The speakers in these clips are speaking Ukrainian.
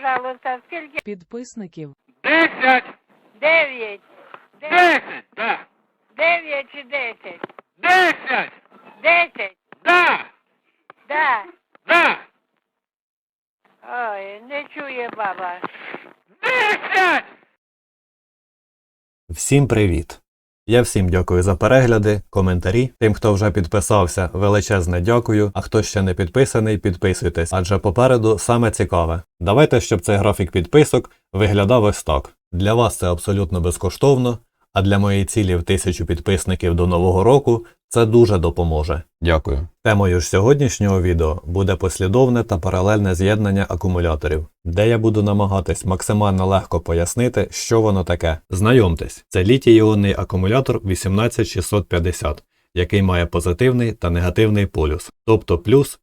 пожалуйста, скільки? підписників, Десять! Дев'ять. Десять! Да! Дев'ять чи десять? Десять! Десять. Да! Да. Да! Ой, не чує баба. Десять! Всім привіт! Я всім дякую за перегляди, коментарі. Тим, хто вже підписався, величезне дякую. А хто ще не підписаний, підписуйтесь, адже попереду саме цікаве. Давайте, щоб цей графік підписок виглядав ось так. Для вас це абсолютно безкоштовно, а для моєї цілі в тисячу підписників до нового року це дуже допоможе. Дякую. Темою ж сьогоднішнього відео буде послідовне та паралельне з'єднання акумуляторів, де я буду намагатись максимально легко пояснити, що воно таке. Знайомтесь, це літій-іонний акумулятор 18650, який має позитивний та негативний полюс, тобто плюс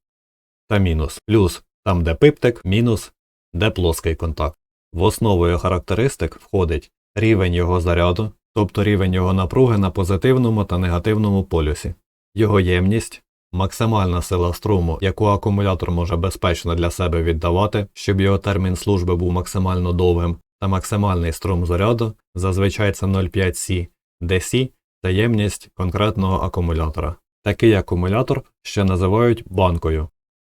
та мінус. Плюс там, де пиптик, мінус, де плоский контакт. В основу його характеристик входить рівень його заряду, тобто рівень його напруги на позитивному та негативному полюсі, його ємність, максимальна сила струму, яку акумулятор може безпечно для себе віддавати, щоб його термін служби був максимально довгим, та максимальний струм заряду, зазвичай це 0,5 С, де С – це ємність конкретного акумулятора. Такий акумулятор ще називають банкою.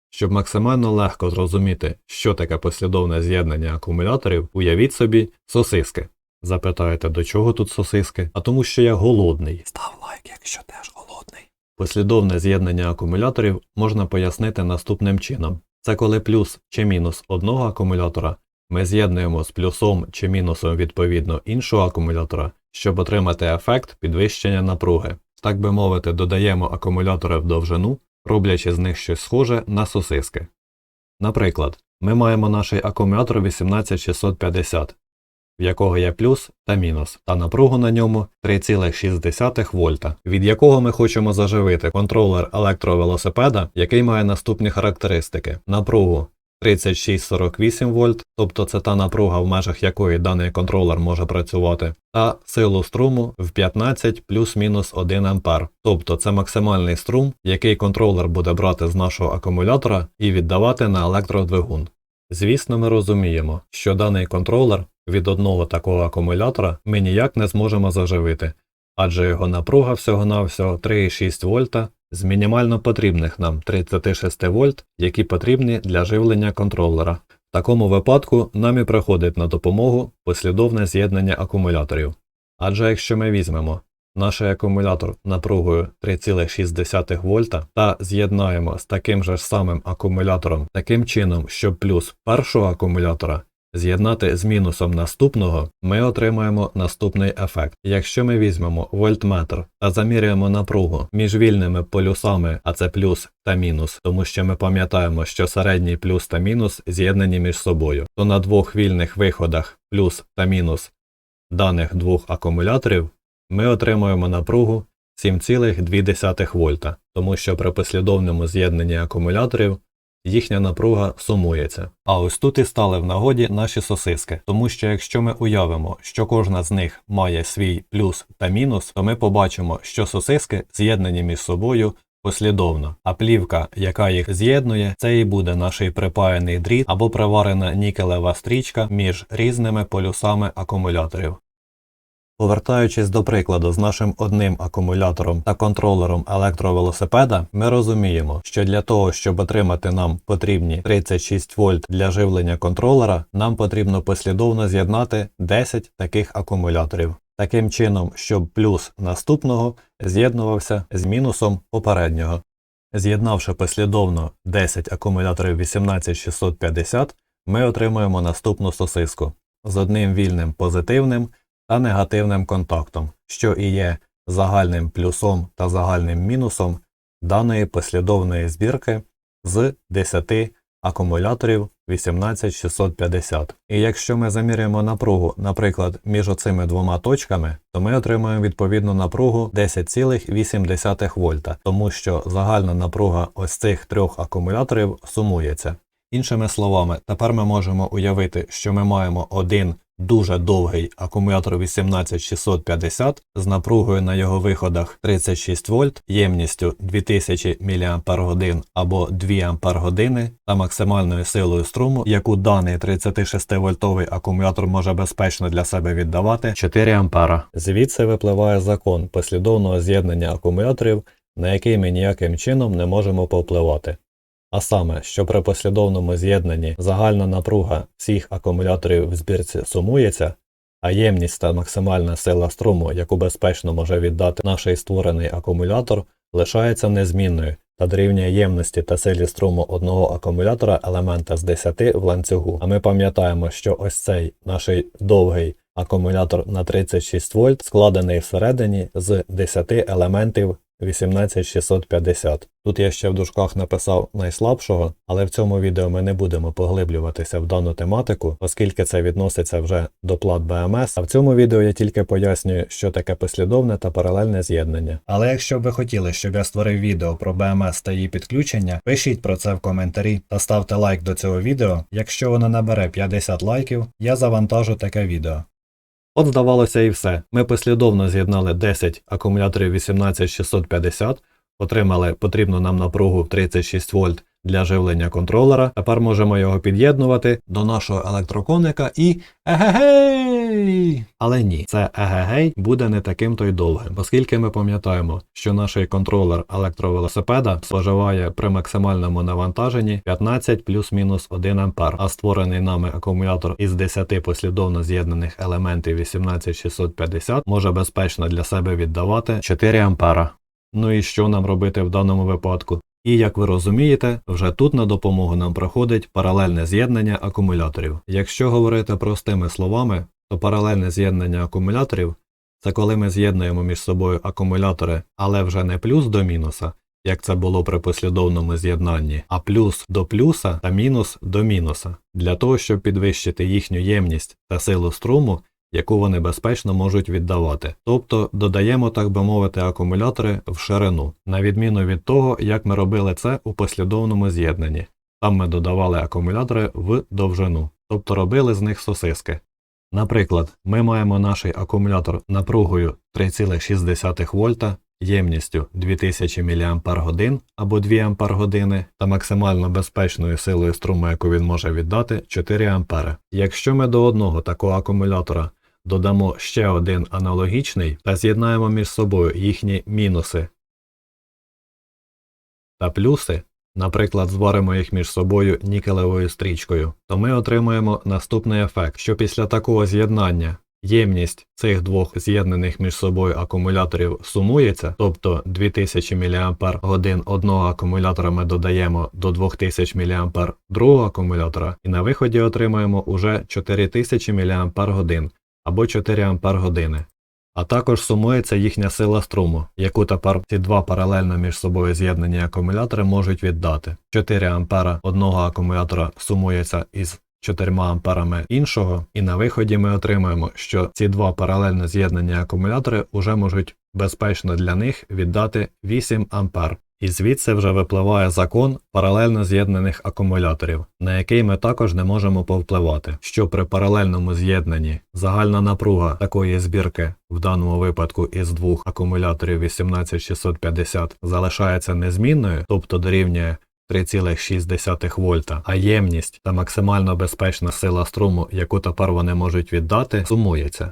Щоб максимально легко зрозуміти, що таке послідовне з'єднання акумуляторів, уявіть собі сосиски. Запитаєте, до чого тут сосиски? А тому що я голодний. Став лайк, якщо теж голодний. Послідовне з'єднання акумуляторів можна пояснити наступним чином: це коли плюс чи мінус одного акумулятора ми з'єднуємо з плюсом чи мінусом відповідно іншого акумулятора, щоб отримати ефект підвищення напруги. Так би мовити, додаємо акумулятори в довжину, роблячи з них щось схоже на сосиски. Наприклад, ми маємо наш акумулятор 18650, в якого є плюс та мінус, та напругу на ньому 3,6 вольта, від якого ми хочемо заживити контролер електровелосипеда, який має наступні характеристики: напругу 3648 вольт, тобто це та напруга, в межах якої даний контролер може працювати, та силу струму в 15 плюс-мінус 1 ампер, тобто це максимальний струм, який контролер буде брати з нашого акумулятора і віддавати на електродвигун. Звісно, ми розуміємо, що даний контролер від одного такого акумулятора ми ніяк не зможемо заживити, адже його напруга всього-навсього 3,6 вольта з мінімально потрібних нам 36 вольт, які потрібні для живлення контролера. В такому випадку нам і приходить на допомогу послідовне з'єднання акумуляторів. Адже якщо ми візьмемо наш акумулятор напругою 3,6 вольта та з'єднаємо з таким же самим акумулятором таким чином, щоб плюс першого акумулятора з'єднати з мінусом наступного, ми отримаємо наступний ефект. Якщо ми візьмемо вольтметр та заміряємо напругу між вільними полюсами, а це плюс та мінус, тому що ми пам'ятаємо, що середній плюс та мінус з'єднані між собою, то на двох вільних виходах плюс та мінус даних двох акумуляторів ми отримуємо напругу 7,2 вольта, тому що при послідовному з'єднанні акумуляторів їхня напруга сумується. А ось тут і стали в нагоді наші сосиски, тому що якщо ми уявимо, що кожна з них має свій плюс та мінус, то ми побачимо, що сосиски з'єднані між собою послідовно, а плівка, яка їх з'єднує, це і буде наш припаяний дріт або приварена нікелева стрічка між різними полюсами акумуляторів. Повертаючись до прикладу з нашим одним акумулятором та контролером електровелосипеда, ми розуміємо, що для того, щоб отримати нам потрібні 36 вольт для живлення контролера, нам потрібно послідовно з'єднати 10 таких акумуляторів. Таким чином, щоб плюс наступного з'єднувався з мінусом попереднього. З'єднавши послідовно 10 акумуляторів 18650, ми отримуємо наступну сосиску з одним вільним позитивним та негативним контактом, що і є загальним плюсом та загальним мінусом даної послідовної збірки з 10 акумуляторів 18650. І якщо ми заміряємо напругу, наприклад, між оцими двома точками, то ми отримаємо відповідну напругу 10,8 вольта, тому що загальна напруга ось цих трьох акумуляторів сумується. Іншими словами, тепер ми можемо уявити, що ми маємо один дуже довгий акумулятор 18650 з напругою на його виходах 36 вольт, ємністю 2000 мАч або 2 Ах та максимальною силою струму, яку даний 36 вольтовий акумулятор може безпечно для себе віддавати 4 А. Звідси випливає закон послідовного з'єднання акумуляторів, на який ми ніяким чином не можемо повпливати. А саме, що при послідовному з'єднанні загальна напруга всіх акумуляторів в збірці сумується, а ємність та максимальна сила струму, яку безпечно може віддати наш створений акумулятор, лишається незмінною та дорівнює ємності та силі струму одного акумулятора елемента з 10 в ланцюгу. А ми пам'ятаємо, що ось цей наш довгий акумулятор на 36 вольт складений всередині з 10 елементів 18650. Тут я ще в дужках написав найслабшого, але в цьому відео ми не будемо поглиблюватися в дану тематику, оскільки це відноситься вже до плат BMS, а в цьому відео я тільки пояснюю, що таке послідовне та паралельне з'єднання. Але якщо ви хотіли, щоб я створив відео про BMS та її підключення, пишіть про це в коментарі та ставте лайк до цього відео. Якщо воно набере 50 лайків, я завантажу таке відео. От здавалося і все. Ми послідовно з'єднали 10 акумуляторів 18650, отримали потрібну нам напругу в 36 вольт для живлення контролера. Тепер можемо його під'єднувати до нашого електроконика і егегей! Але ні, це егегей буде не таким то й довгим, оскільки ми пам'ятаємо, що наш контролер електровелосипеда споживає при максимальному навантаженні 15 плюс-мінус 1 А, а створений нами акумулятор із 10 послідовно з'єднаних елементів 18650 може безпечно для себе віддавати 4 А. Ну і що нам робити в даному випадку? І як ви розумієте, вже тут на допомогу нам проходить паралельне з'єднання акумуляторів. Якщо говорити простими словами, то паралельне з'єднання акумуляторів це коли ми з'єднуємо між собою акумулятори, але вже не плюс до мінуса, як це було при послідовному з'єднанні, а плюс до плюса та мінус до мінуса, для того, щоб підвищити їхню ємність та силу струму, яку вони безпечно можуть віддавати. Тобто додаємо, так би мовити, акумулятори в ширину, на відміну від того, як ми робили це у послідовному з'єднанні. Там ми додавали акумулятори в довжину, тобто робили з них сосиски. Наприклад, ми маємо наш акумулятор напругою 3,6 вольта, ємністю 2000 мАч або 2 Ах та максимально безпечною силою струму, яку він може віддати 4 А. Якщо ми до одного такого акумулятора додамо ще один аналогічний та з'єднаємо між собою їхні мінуси та плюси, наприклад, зваримо їх між собою нікелевою стрічкою, то ми отримаємо наступний ефект, що після такого з'єднання ємність цих двох з'єднаних між собою акумуляторів сумується, тобто 2000 мАч одного акумулятора ми додаємо до 2000 мАч другого акумулятора, і на виході отримаємо уже 4000 мАч або 4 Ампер години. А також сумується їхня сила струму, яку тепер ці два паралельно між собою з'єднані акумулятори можуть віддати. 4 ампера одного акумулятора сумується із 4 амперами іншого, і на виході ми отримаємо, що ці два паралельно з'єднані акумулятори вже можуть безпечно для них віддати 8 ампер. І звідси вже випливає закон паралельно з'єднаних акумуляторів, на який ми також не можемо повпливати, що при паралельному з'єднанні загальна напруга такої збірки, в даному випадку із двох акумуляторів 18650, залишається незмінною, тобто дорівнює 3,6 вольта, а ємність та максимально безпечна сила струму, яку тепер вони можуть віддати, сумується.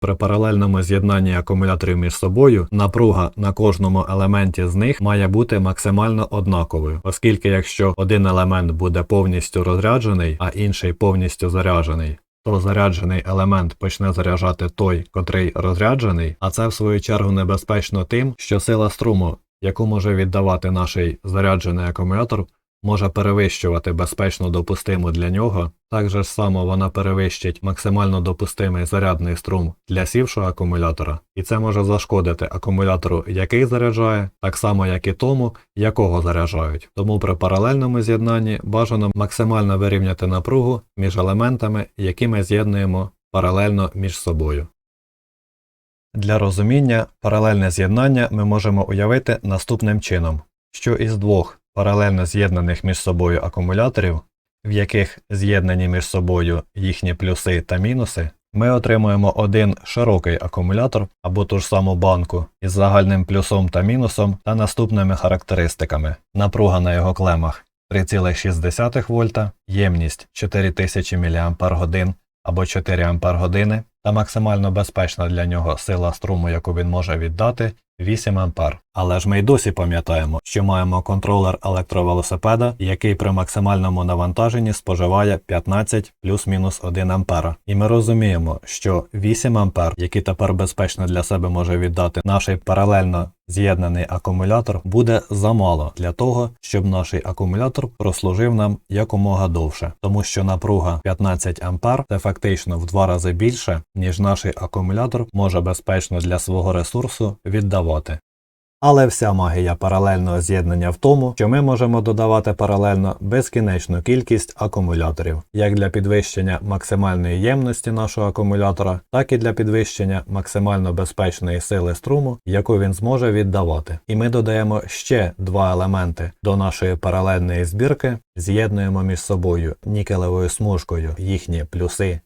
При паралельному з'єднанні акумуляторів між собою напруга на кожному елементі з них має бути максимально однаковою, оскільки якщо один елемент буде повністю розряджений, а інший повністю заряджений, то заряджений елемент почне заряджати той, котрий розряджений, а це в свою чергу небезпечно тим, що сила струму, яку може віддавати наш заряджений акумулятор, може перевищувати безпечно допустиму для нього, так же ж само вона перевищить максимально допустимий зарядний струм для сівшого акумулятора, і це може зашкодити акумулятору, який заряджає, так само як і тому, якого заряджають. Тому при паралельному з'єднанні бажано максимально вирівняти напругу між елементами, які ми з'єднуємо паралельно між собою. Для розуміння паралельне з'єднання ми можемо уявити наступним чином, що із двох паралельно з'єднаних між собою акумуляторів в яких з'єднані між собою їхні плюси та мінуси, ми отримуємо один широкий акумулятор або ту ж саму банку із загальним плюсом та мінусом та наступними характеристиками. Напруга на його клемах 3,6 вольта, ємність 4000 мАч або 4 Ах та максимально безпечна для нього сила струму, яку він може віддати 8 А. Але ж ми й досі пам'ятаємо, що маємо контролер електровелосипеда, який при максимальному навантаженні споживає 15 плюс-мінус 1 А. І ми розуміємо, що 8 А, які тепер безпечно для себе може віддати наш паралельно з'єднаний акумулятор, буде замало для того, щоб наш акумулятор прослужив нам якомога довше, тому що напруга 15 А це фактично в два рази більше, ніж наш акумулятор може безпечно для свого ресурсу віддавати. Але вся магія паралельного з'єднання в тому, що ми можемо додавати паралельно безкінечну кількість акумуляторів, як для підвищення максимальної ємності нашого акумулятора, так і для підвищення максимально безпечної сили струму, яку він зможе віддавати. І ми додаємо ще два елементи до нашої паралельної збірки, з'єднуємо між собою нікелевою смужкою їхні плюси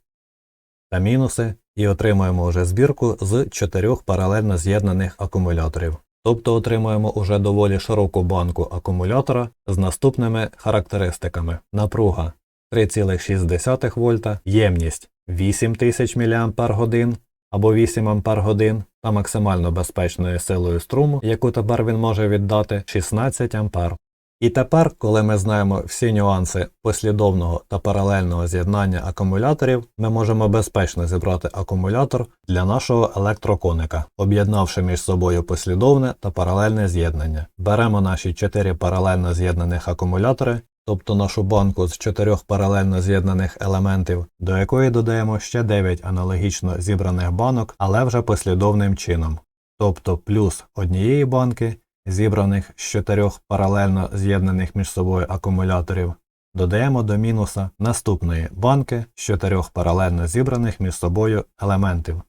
та мінуси, і отримуємо вже збірку з чотирьох паралельно з'єднаних акумуляторів. Тобто отримуємо уже доволі широку банку акумулятора з наступними характеристиками. Напруга 3,6 вольта, ємність 8000 мАч або 8 Ах та максимально безпечною силою струму, яку тепер він може віддати 16 А. І тепер, коли ми знаємо всі нюанси послідовного та паралельного з'єднання акумуляторів, ми можемо безпечно зібрати акумулятор для нашого електроконика, об'єднавши між собою послідовне та паралельне з'єднання. Беремо наші 4 паралельно з'єднаних акумулятори, тобто нашу банку з 4 паралельно з'єднаних елементів, до якої додаємо ще 9 аналогічно зібраних банок, але вже послідовним чином, тобто плюс однієї банки зібраних з чотирьох паралельно з'єднаних між собою акумуляторів, додаємо до мінуса наступної банки з чотирьох паралельно зібраних між собою елементів.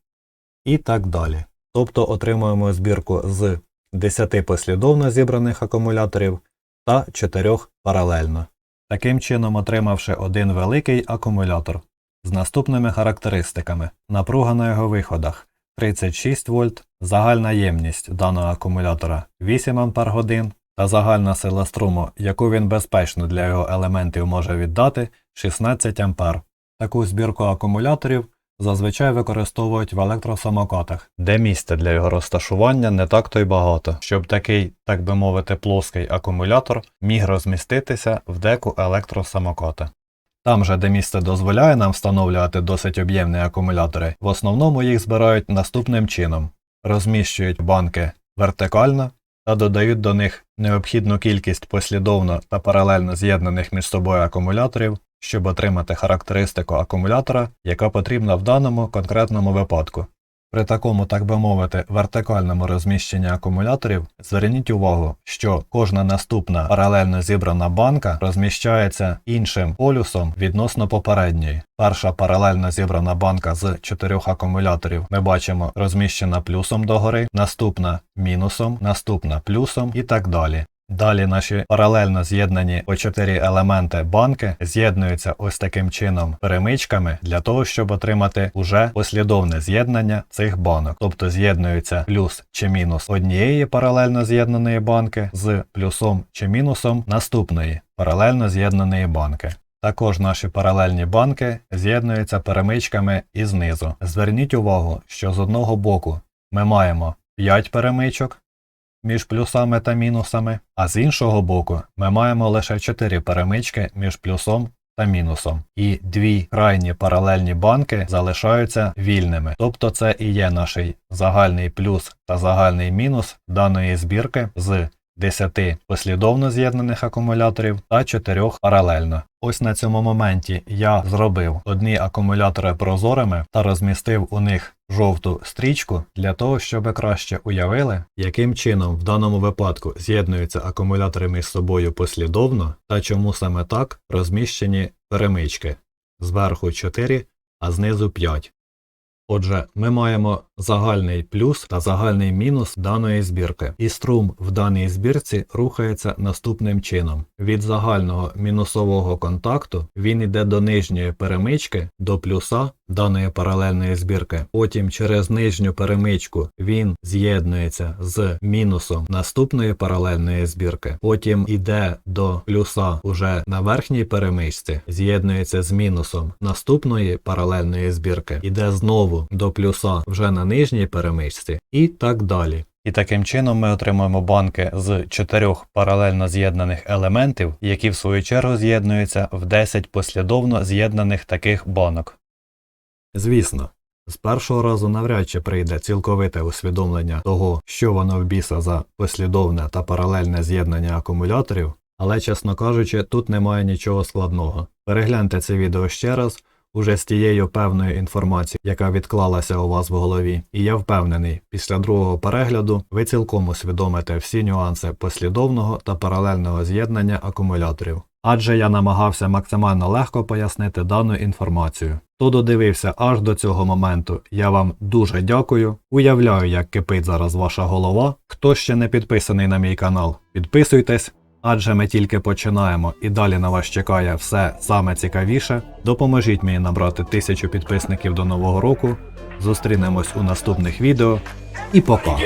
І так далі. Тобто отримуємо збірку з 10 послідовно зібраних акумуляторів та 4 паралельно. Таким чином, отримавши один великий акумулятор з наступними характеристиками, напруга на його виходах 36 вольт, загальна ємність даного акумулятора 8 Ах та загальна сила струму, яку він безпечно для його елементів може віддати 16 А. Таку збірку акумуляторів зазвичай використовують в електросамокатах, де місця для його розташування не так то й багато, щоб такий, так би мовити, плоский акумулятор міг розміститися в деку електросамоката. Там же, де місце дозволяє нам встановлювати досить об'ємні акумулятори, в основному їх збирають наступним чином: розміщують банки вертикально та додають до них необхідну кількість послідовно та паралельно з'єднаних між собою акумуляторів, щоб отримати характеристику акумулятора, яка потрібна в даному конкретному випадку. При такому, так би мовити, вертикальному розміщенні акумуляторів зверніть увагу, що кожна наступна паралельно зібрана банка розміщається іншим полюсом відносно попередньої. Перша паралельно зібрана банка з чотирьох акумуляторів ми бачимо розміщена плюсом догори, наступна мінусом, наступна плюсом і так далі. Далі наші паралельно з'єднані по 4 елементи банки з'єднуються ось таким чином перемичками для того, щоб отримати уже послідовне з'єднання цих банок. Тобто з'єднуються плюс чи мінус однієї паралельно з'єднаної банки з плюсом чи мінусом наступної паралельно з'єднаної банки. Також наші паралельні банки з'єднуються перемичками і знизу. Зверніть увагу, що з одного боку ми маємо 5 перемичок між плюсами та мінусами, а з іншого боку ми маємо лише 4 перемички між плюсом та мінусом. І дві крайні паралельні банки залишаються вільними. Тобто це і є наш загальний плюс та загальний мінус даної збірки з 10 послідовно з'єднаних акумуляторів та 4 паралельно. Ось на цьому моменті я зробив одні акумулятори прозорими та розмістив у них жовту стрічку для того, щоб краще уявили, яким чином в даному випадку з'єднуються акумулятори між собою послідовно та чому саме так розміщені перемички зверху 4, а знизу 5. Отже, ми маємо загальний плюс та загальний мінус даної збірки. І струм в даній збірці рухається наступним чином. Від загального мінусового контакту він йде до нижньої перемички до плюса даної паралельної збірки. Потім через нижню перемичку він з'єднується з мінусом наступної паралельної збірки. Потім йде до плюса уже на верхній перемичці, з'єднується з мінусом наступної паралельної збірки, іде знову до плюса вже на нижній перемичці і так далі. І таким чином ми отримуємо банки з чотирьох паралельно з'єднаних елементів, які в свою чергу з'єднуються в 10 послідовно з'єднаних таких банок. Звісно, з першого разу навряд чи прийде цілковите усвідомлення того, що воно в біса за послідовне та паралельне з'єднання акумуляторів, але, чесно кажучи, тут немає нічого складного. Перегляньте це відео ще раз, уже з тією певною інформацією, яка відклалася у вас в голові, і я впевнений, після другого перегляду ви цілком усвідомите всі нюанси послідовного та паралельного з'єднання акумуляторів. Адже я намагався максимально легко пояснити дану інформацію. Хто додивився аж до цього моменту, я вам дуже дякую. Уявляю, як кипить зараз ваша голова. Хто ще не підписаний на мій канал, підписуйтесь, Адже ми тільки починаємо і далі на вас чекає все саме цікавіше. Допоможіть мені набрати тисячу підписників до нового року. Зустрінемось у наступних відео і пока!